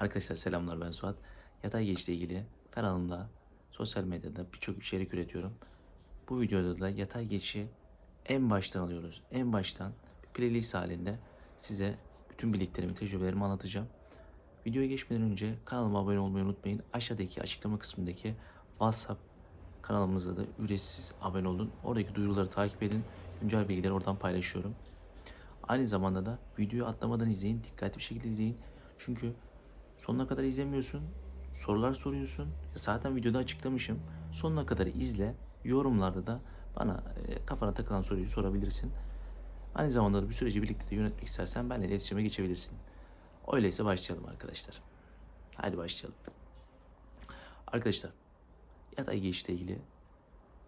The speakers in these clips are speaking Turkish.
Arkadaşlar selamlar ben Suat. Yatay geçişle ilgili kanalımda sosyal medyada birçok içerik üretiyorum. Bu videoda da yatay geçişi en baştan alıyoruz. En baştan playlist halinde size bütün bildiklerimi, tecrübelerimi anlatacağım. Videoya geçmeden önce kanalıma abone olmayı unutmayın. Aşağıdaki açıklama kısmındaki WhatsApp kanalımıza da ücretsiz abone olun. Oradaki duyuruları takip edin. Güncel bilgileri oradan paylaşıyorum. Aynı zamanda da videoyu atlamadan izleyin. Dikkatli bir şekilde izleyin. Çünkü sonuna kadar izlemiyorsun. Sorular soruyorsun. Zaten videoda açıklamışım. Sonuna kadar izle. Yorumlarda da bana e, kafana takılan soruyu sorabilirsin. Aynı zamanda da bu süreci birlikte de yönetmek istersen benimle iletişime geçebilirsin. Öyleyse başlayalım arkadaşlar. Hadi başlayalım. Arkadaşlar yatay geçişle ilgili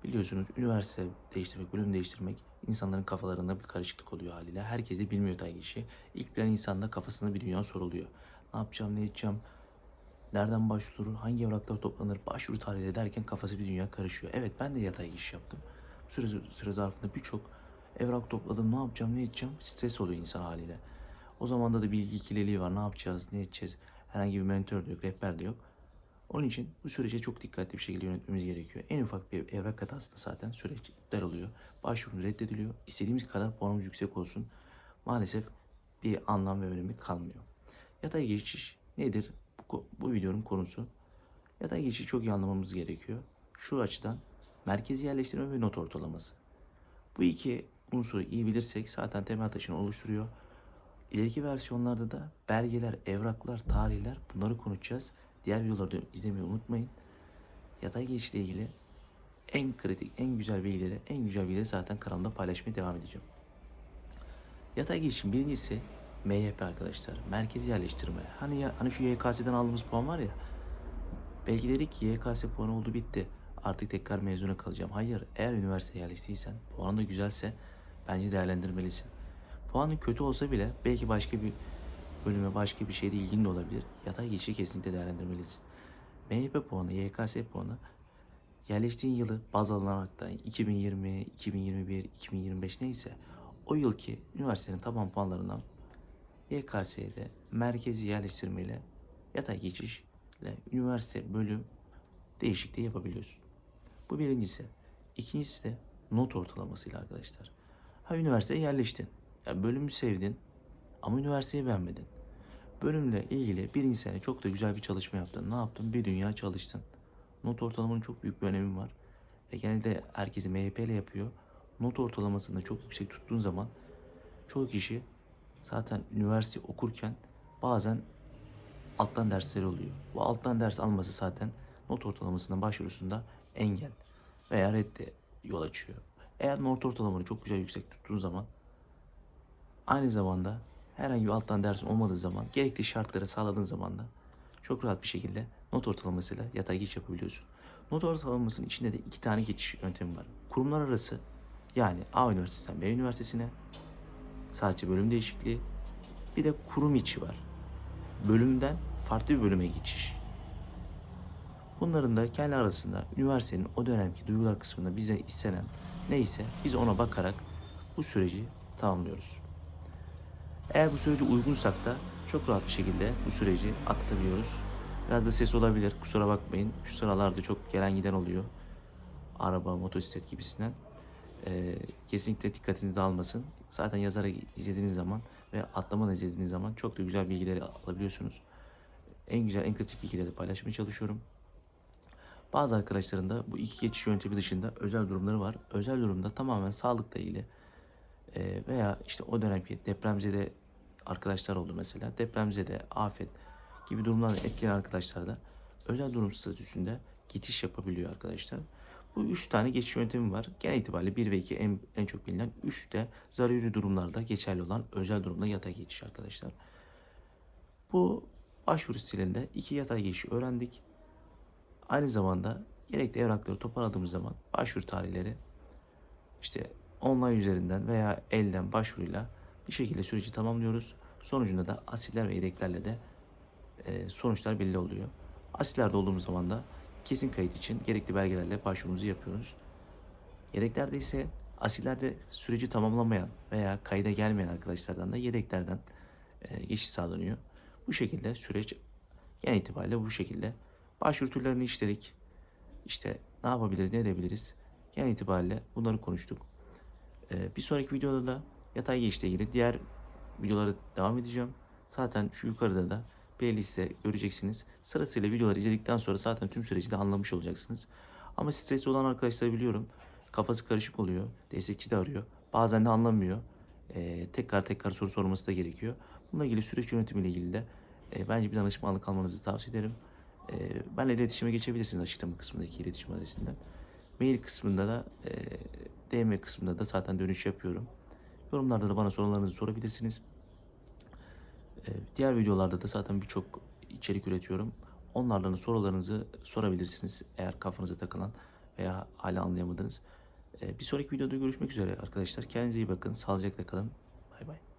biliyorsunuz üniversite değiştirmek, bölüm değiştirmek insanların kafalarında bir karışıklık oluyor haliyle. Herkes de bilmiyor yatay geçişi. İlk bilen insanda kafasında bir dünya soruluyor. Ne yapacağım, ne edeceğim, nereden başvurur, hangi evraklar toplanır, başvuru tarihi derken kafası bir dünya karışıyor. Evet ben de yatay geçiş yaptım. Süre, süre zarfında birçok evrak topladım. Ne yapacağım, ne edeceğim? Stres oluyor insan haliyle. O zaman da bilgi ikililiği var. Ne yapacağız, ne edeceğiz? Herhangi bir mentor da yok, rehber de yok. Onun için bu sürece çok dikkatli bir şekilde yönetmemiz gerekiyor. En ufak bir evrak hatası da zaten süreç iptal oluyor. Başvuru reddediliyor. İstediğimiz kadar puanımız yüksek olsun. Maalesef bir anlam ve önemi kalmıyor. Yatay geçiş nedir? Bu, bu videonun konusu. Yatay geçişi çok iyi anlamamız gerekiyor. Şu açıdan merkezi yerleştirme ve not ortalaması. Bu iki unsuru iyi bilirsek zaten temel taşını oluşturuyor. İleriki versiyonlarda da belgeler, evraklar, tarihler bunları konuşacağız. Diğer videoları izlemeyi unutmayın. Yatay geçişle ilgili en kritik, en güzel bilgileri, en güzel bilgileri zaten kanalımda paylaşmaya devam edeceğim. Yatay geçişin birincisi MYP arkadaşlar. Merkezi yerleştirme. Hani ya, hani şu YKS'den aldığımız puan var ya. Belki dedik ki YKS puanı oldu bitti. Artık tekrar mezuna kalacağım. Hayır. Eğer üniversiteye yerleştiysen, puanın da güzelse bence değerlendirmelisin. Puanın kötü olsa bile belki başka bir bölüme, başka bir şeyde ilgin de olabilir. Yatay geçişi kesinlikle değerlendirmelisin. MYP puanı, YKS puanı yerleştiğin yılı baz alınaraktan 2020, 2021, 2025 neyse o yılki üniversitenin taban puanlarından YKS'de merkezi yerleştirmeyle yatay geçişle üniversite bölüm değişikliği yapabiliyorsun. Bu birincisi. İkincisi de not ortalamasıyla arkadaşlar. Ha üniversiteye yerleştin. Ya bölümü sevdin ama üniversiteyi beğenmedin. Bölümle ilgili birinci sene çok da güzel bir çalışma yaptın. Ne yaptın? Bir dünya çalıştın. Not ortalamanın çok büyük bir önemi var. E genelde herkesi MHP ile yapıyor. Not ortalamasını çok yüksek tuttuğun zaman çoğu kişi zaten üniversite okurken bazen alttan dersleri oluyor. Bu alttan ders alması zaten not ortalamasının başvurusunda engel veya redde yol açıyor. Eğer not ortalamanı çok güzel yüksek tuttuğun zaman aynı zamanda herhangi bir alttan dersin olmadığı zaman gerekli şartları sağladığın zaman da çok rahat bir şekilde not ortalamasıyla yatay geçiş yapabiliyorsun. Not ortalamasının içinde de iki tane geçiş yöntemi var. Kurumlar arası yani A Üniversitesi'nden B Üniversitesi'ne sadece bölüm değişikliği bir de kurum içi var. Bölümden farklı bir bölüme geçiş. Bunların da kendi arasında üniversitenin o dönemki duygular kısmında bize istenen neyse biz ona bakarak bu süreci tamamlıyoruz. Eğer bu sürece uygunsak da çok rahat bir şekilde bu süreci atlatabiliyoruz. Biraz da ses olabilir kusura bakmayın. Şu sıralarda çok gelen giden oluyor. Araba, motosiklet gibisinden. Ee, kesinlikle dikkatinizi almasın. Zaten yazarak izlediğiniz zaman ve atlamadan izlediğiniz zaman çok da güzel bilgileri alabiliyorsunuz. En güzel, en kritik bilgileri paylaşmaya çalışıyorum. Bazı arkadaşların da bu iki geçiş yöntemi dışında özel durumları var. Özel durumda tamamen sağlıkla ilgili e, veya işte o dönemki depremzede arkadaşlar oldu mesela. Depremzede, afet gibi durumlarla etkilenen arkadaşlar da özel durum statüsünde geçiş yapabiliyor arkadaşlar. Bu üç tane geçiş yöntemi var. Genel itibariyle 1 ve 2 en, en çok bilinen. 3 de zaruri durumlarda geçerli olan özel durumda yatay geçiş arkadaşlar. Bu başvuru stilinde iki yatay geçişi öğrendik. Aynı zamanda gerekli evrakları toparladığımız zaman başvuru tarihleri işte online üzerinden veya elden başvuruyla bir şekilde süreci tamamlıyoruz. Sonucunda da asiller ve yedeklerle de e, sonuçlar belli oluyor. Asillerde olduğumuz zaman da kesin kayıt için gerekli belgelerle başvurumuzu yapıyoruz. Yedeklerde ise asillerde süreci tamamlamayan veya kayda gelmeyen arkadaşlardan da yedeklerden e, geçiş sağlanıyor. Bu şekilde süreç Genel itibariyle bu şekilde. Başvuru türlerini işledik. İşte ne yapabiliriz, ne edebiliriz? Genel itibariyle bunları konuştuk. Ee, bir sonraki videoda da yatay geçişle ilgili diğer videolara devam edeceğim. Zaten şu yukarıda da playlist'te göreceksiniz. Sırasıyla videoları izledikten sonra zaten tüm süreci de anlamış olacaksınız. Ama stresli olan arkadaşları biliyorum. Kafası karışık oluyor. Destekçi de arıyor. Bazen de anlamıyor. Ee, tekrar tekrar soru sorması da gerekiyor. Bununla ilgili süreç yönetimiyle ilgili de e, bence bir danışmanlık almanızı tavsiye ederim. E, benle iletişime geçebilirsiniz açıklama kısmındaki iletişim adresinden. Mail kısmında da e, DM kısmında da zaten dönüş yapıyorum. Yorumlarda da bana sorularınızı sorabilirsiniz. E, diğer videolarda da zaten birçok içerik üretiyorum. Onlardan da sorularınızı sorabilirsiniz eğer kafanıza takılan veya hala anlayamadınız. E, bir sonraki videoda görüşmek üzere arkadaşlar. Kendinize iyi bakın. Sağlıcakla kalın. Bay bay.